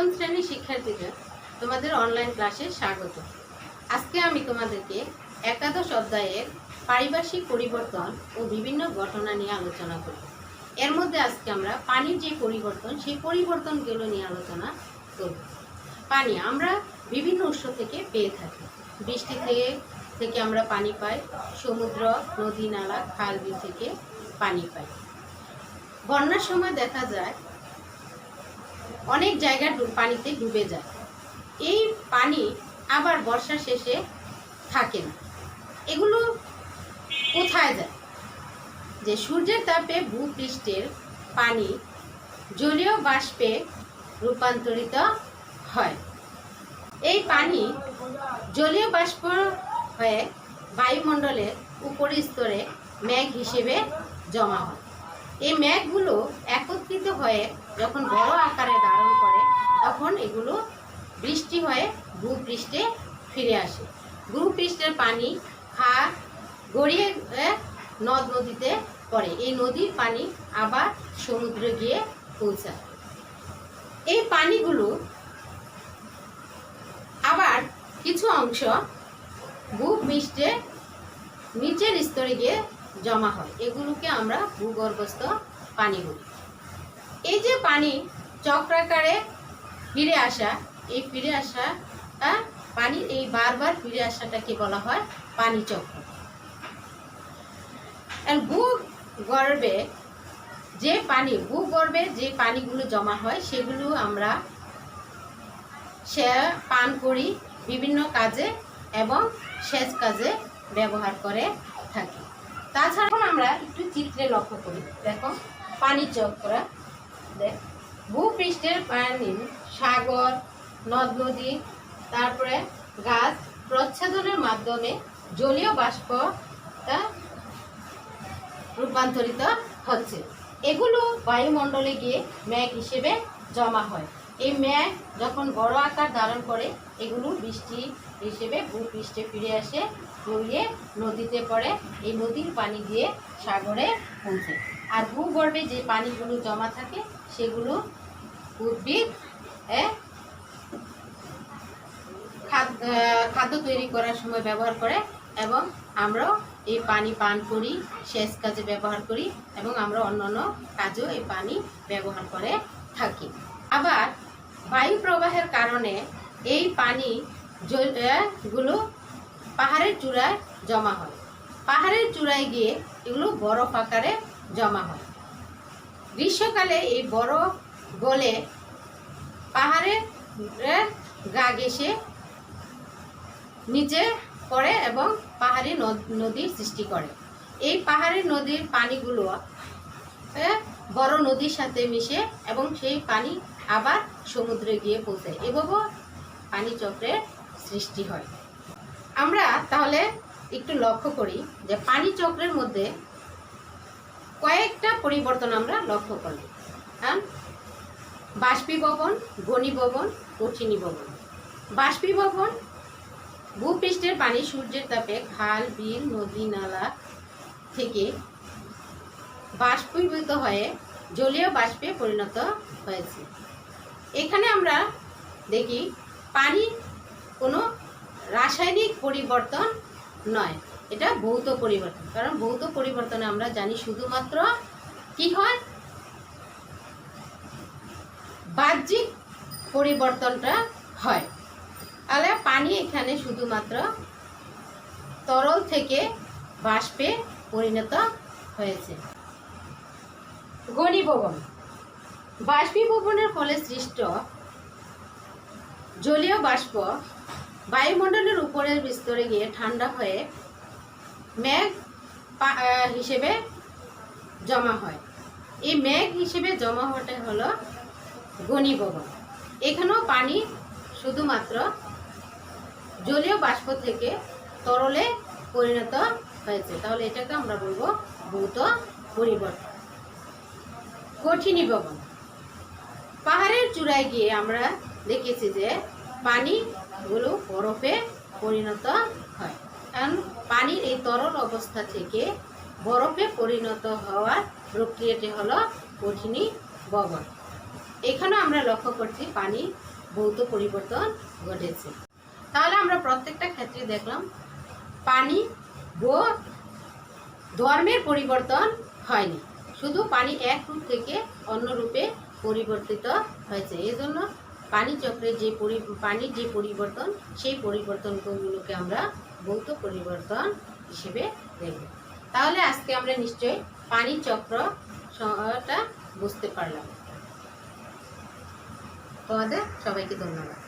সপ্তম শ্রেণির শিক্ষার্থীরা তোমাদের অনলাইন ক্লাসে স্বাগত। আজকে আমি তোমাদেরকে একাদশ অধ্যায়ের পারিপার্শ্বিক পরিবর্তন ও বিভিন্ন ঘটনা নিয়ে আলোচনা করব। এর মধ্যে আজকে আমরা পানির যে পরিবর্তন, সেই পরিবর্তনগুলো নিয়ে আলোচনা করব। পানি আমরা বিভিন্ন উৎস থেকে পেয়ে থাকি। বৃষ্টি থেকে থেকে আমরা পানি পাই, সমুদ্র, নদী, নালা, খাল বিল থেকে পানি পাই। বন্যার সময় দেখা যায় অনেক জায়গা পানিতে ডুবে যায়। এই পানি আবার বর্ষা শেষে থাকে না। এগুলো কোথায় যায়? যে সূর্যের তাপে ভূপৃষ্ঠের পানি জলীয় বাষ্পে রূপান্তরিত হয়। এই পানি জলীয় বাষ্প হয়ে বায়ুমণ্ডলের উপরি স্তরে মেঘ হিসেবে জমা হয়। এই মেঘগুলো একত্রিত হয়ে যখন বড় আকারে ধারণ করে, তখন এগুলো বৃষ্টি হয়ে ভূপৃষ্ঠে ফিরে আসে। ভূপৃষ্ঠের পানি খা গড়িয়ে নদ নদীতে পড়ে। এই নদীর পানি আবার সমুদ্রে গিয়ে পৌঁছায়। এই পানিগুলো আবার কিছু অংশ ভূপৃষ্ঠে নিচের স্তরে গিয়ে জমা হয়। এগুলোকে আমরা ভূগর্ভস্থ পানি বলি। এই যে পানি চক্রাকারে ফিরে আসা, এই ফিরে আসা পানি, এই বারবার ফিরে আসাটাকে বলা হয় পানি চক্র। ভূগর্ভে যে পানি ভূগর্ভে যে পানিগুলো জমা হয়, সেগুলো আমরা সে পান করি, বিভিন্ন কাজে এবং সেচ কাজে ব্যবহার করে থাকি। তাছাড়া এখন আমরা একটু চিত্রে লক্ষ্য করি। দেখো, পানি চক্র দেখ ভূপৃষ্ঠের পানি, সাগর নদ নদী তারপরে গাছ প্রচ্ছাদনের মাধ্যমে জলীয় বাষ্প তা রূপান্তরিত হচ্ছে। এগুলো বায়ুমণ্ডলে গিয়ে মেঘ হিসেবে জমা হয়। এই মেঘ যখন বড় আকার ধারণ করে, এগুলো বৃষ্টি হিসেবে ভূপৃষ্ঠে ফিরে আসে, গড়িয়ে নদীতে পড়ে। এই নদীর পানি দিয়ে সাগরে পৌঁছে। আর ভূগর্ভে যে পানিগুলো জমা থাকে, সেগুলো উদ্ভিদ খাদ্য তৈরি করার সময় ব্যবহার করে এবং আমরাও এই পানি পান করি, সেচ কাজে ব্যবহার করি এবং আমরা অন্যান্য কাজেও এই পানি ব্যবহার করে থাকি। আবার বায়ু প্রবাহের কারণে এই পানি গুলো পাহাড়ের চূড়ায় জমা হয়। পাহাড়ের চূড়ায় গিয়ে এগুলো বরফ আকারে জমা হয়। গ্রীষ্মকালে এই বরফ গলে পাহাড়ের গা ঘেঁষে নিচে পড়ে এবং পাহাড়ি নদ- নদীর সৃষ্টি করে। এই পাহাড়ি নদীর পানিগুলো বড় নদীর সাথে মিশে এবং সেই পানি আবার সমুদ্রে গিয়ে পৌঁছায়। এভাবে পানি চক্রের সৃষ্টি হয়। আমরা তাহলে একটু লক্ষ্য করি যে পানি চক্রের মধ্যে কয়েকটা পরিবর্তন আমরা লক্ষ্য করি হ্যাঁ বাষ্পীভবন, ঘনীভবন কঠিনীভবন বাষ্পীভবন, ভূপৃষ্ঠের পানি সূর্যের তাপে খাল, বিল, নদী, নালা থেকে বাষ্পীভূত হয়ে জলীয় বাষ্পে পরিণত হয়েছে। এখানে আমরা দেখি, পানি কোনো রাসায়নিক পরিবর্তন নয়। এটা ভৌত পরিবর্তন। কারণ ভৌত পরিবর্তনে আমরা জানি শুধুমাত্র কি হয়? বাহ্যিক পরিবর্তনটা হয়। তাহলে পানি এখানে শুধুমাত্র তরল থেকে বাষ্পে পরিণত হয়েছে। ঘনীভবন। বাষ্পীভবনের ফলে সৃষ্ট জলীয় বাষ্প বায়ুমণ্ডলের উপরের বিস্তরে গিয়ে ঠান্ডা হয়ে আহ, হিসেবে জমা হয়। এই মেঘ হিসেবে জমা হওয়াটা হলো ঘনীভবন। এখানেও পানি শুধুমাত্র জলীয় বাষ্প থেকে তরলে পরিণত হয়েছে। তাহলে এটাকে আমরা বলব ভৌত পরিবর্তন। কঠিনীভবন। পাহাড়ের চূড়ায় গিয়ে আমরা দেখেছি যে পানিগুলো বরফে পরিণত হয়। কারণ পানির এই তরল অবস্থা থেকে বরফে পরিণত হওয়ার প্রক্রিয়াটি হলো কঠিনী ভবন এখানেও আমরা লক্ষ্য করছি পানি ভৌত পরিবর্তন ঘটেছে। তাহলে আমরা প্রত্যেকটা ক্ষেত্রে দেখলাম পানি ও ধর্মের পরিবর্তন হয়নি। শুধু পানি এক রূপ থেকে অন্য রূপে পরিবর্তিত হয়েছে। এজন্য পানি চক্রের যে পানির যে পরিবর্তন, সেই পরিবর্তনগুলোকে আমরা ভৌত পরিবর্তন হিসেবে দেখব। তাহলে আজকে আমরা নিশ্চয়ই পানি চক্র টা বুঝতে পারলাম। তোমাদের সবাইকে ধন্যবাদ।